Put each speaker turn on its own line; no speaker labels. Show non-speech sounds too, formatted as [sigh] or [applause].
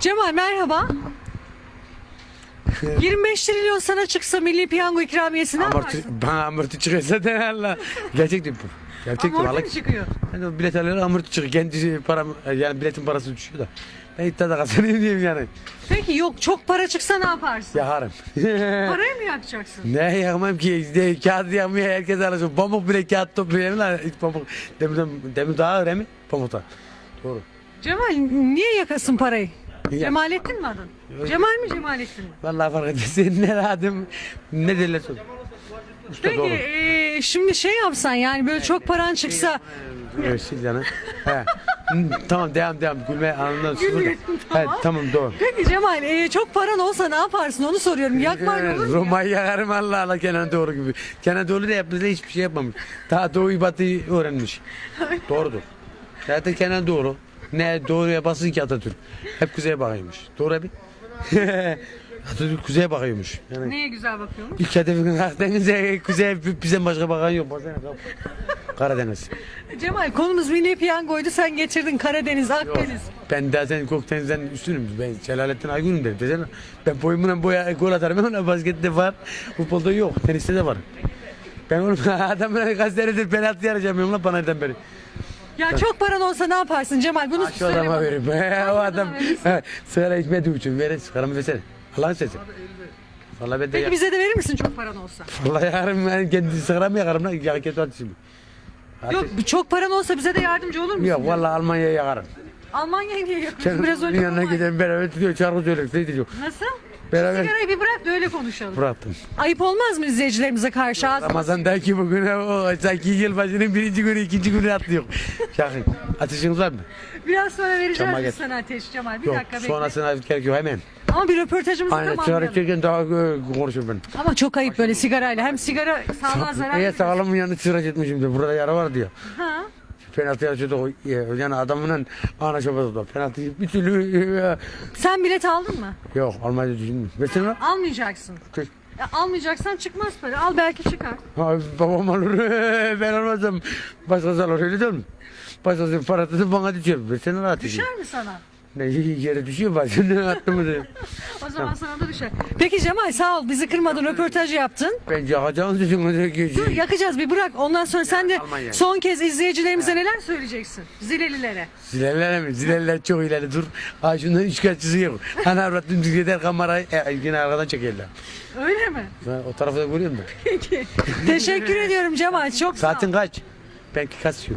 Cemal merhaba. 25 trilyon sana çıksa milli piyango ikramiyesi ne
Amorti,
yaparsın?
bana amorti çıkıyor zaten Allah. Gerçekten bu. Gerçekten
Amorti mi çıkıyor?
Yani o bilet alıyor amorti çıkıyor. Kendi param yani biletin parası düşüyor da. Ben iddiada kazanayım diyeyim yani.
Peki yok çok para çıksa ne yaparsın?
Yakarım. [laughs]
Parayı mı yakacaksın?
ne yakmam ki? De, kağıt yakmıyor herkes alacak. Pamuk bile kağıt topluyor lan. Hiç pamuk. Demir, demir daha ağır mi? Pamukta. Doğru.
Cemal niye yakasın parayı? Cemalettin mi adın? Cemal mi Cemalettin mi?
Vallahi fark etmez. [laughs] Senin ne adım ne derler sonra. Usta
Peki
doğru.
eee, şimdi şey yapsan yani böyle çok paran çıksa
Evet sil canım. He. Tamam devam devam. Gülme anından sıfır.
Gülüyorum,
He,
tamam.
tamam doğru.
Peki Cemal eee, çok paran olsa ne yaparsın onu soruyorum. Yakman olur mu?
Roma'yı yakarım Allah Allah Kenan Doğru gibi. Kenan Doğru da yapmışsa hiçbir şey yapmamış. Daha Doğu'yu Batı'yı öğrenmiş. Doğrudur. Zaten Kenan Doğru. Ne doğruya basın ki Atatürk. Hep kuzeye bakıyormuş. Doğru abi. [laughs] Atatürk kuzeye bakıyormuş. Yani
Neye güzel bakıyormuş?
ilk hedefin Akdeniz'e, kuzeye bizden başka bakan yok. Kap- Karadeniz.
Cemal konumuz milli piyangoydu sen getirdin Karadeniz, Akdeniz.
Ben zaten Gökdeniz'den üstünüm. Ben Celalettin Aygün'üm dedim. Desene. Ben boyumla boya gol atarım [laughs] ama baskette var. Futbolda yok. Teniste de var. Ben oğlum [laughs] adamlara kaç senedir penaltı yarayacağım lan bana neden beri.
Ya çok paran olsa ne yaparsın Cemal? Bunu
Şu [laughs] [laughs]
söyle
adama
bana.
vereyim. He, o adam sigara içmediği için verin sigaramı versene. Allah'ın sesi. Vallahi ben de
Peki
ya,
bize de verir misin çok paran olsa?
vallahi yakarım ben kendi sigaramı yakarım lan. Hareket var şimdi.
Yok çok paran olsa bize de yardımcı olur musun?
Yok vallahi Almanya'ya yakarım.
Almanya'ya niye yakıyorsun?
Sen
Biraz önce
yanına
Almanya-
gidelim beraber tutuyor şarkı söylüyor. Ne diyor?
Nasıl?
Beraber
Sigarayı bir bırak da öyle konuşalım.
bıraktım.
Ayıp olmaz mı izleyicilerimize karşı? Ağzı-
Ramazan'daki bugün o sanki yılbaşının birinci günü ikinci günü atlıyor. [laughs] Şakir. Ateşiniz var mı?
Biraz sonra vereceğim
Çama
biz
get.
sana ateş Cemal. Bir
Yok.
dakika bekle.
Sonrasına gerek yok hemen.
Ama bir röportajımızı
Aynen sigara
tamamlayalım.
içerken daha e, konuşurum ben.
Ama çok ayıp böyle sigarayla. Hem sigara sağlığa zarar
Niye
veriyor.
sağlamın yanında sigara çekmişim de burada yara var diyor.
Ha?
Penaltı o e, yani adamın ana şoförü da penaltı bir türlü e,
Sen bilet aldın mı?
yok almayı düşünmüyorum. Versene lan.
Almayacaksın.
Tüh.
Ya almayacaksan çıkmaz para. Al belki çıkar.
Ha, babam alır ben almazsam başkası alır öyle değil mi? Başkası parasını bana düşer. Versene lan ateşi.
Düşer mi sana?
Ne yere düşüyor başını attı mı diyor.
O zaman sana da düşer. Peki Cemal sağ ol. Bizi kırmadın. Röportaj yaptın.
Ben yakacağım dedim.
Dur
Dur
yakacağız bir bırak. Ondan sonra sen de
Almanya.
son kez izleyicilerimize neler söyleyeceksin? Zilelilere.
Zilerler mi? Zilerler çok ileri dur. Ha şundan üç kaççısı yok. Ana avrat dümdüz gider kamerayı e, yine arkadan çekerler.
Öyle mi?
Ben o tarafı da görüyorum da.
Peki. Teşekkür [laughs] ediyorum Cemal. Çok sağ ol.
Saatin kaç? Belki kaç şu?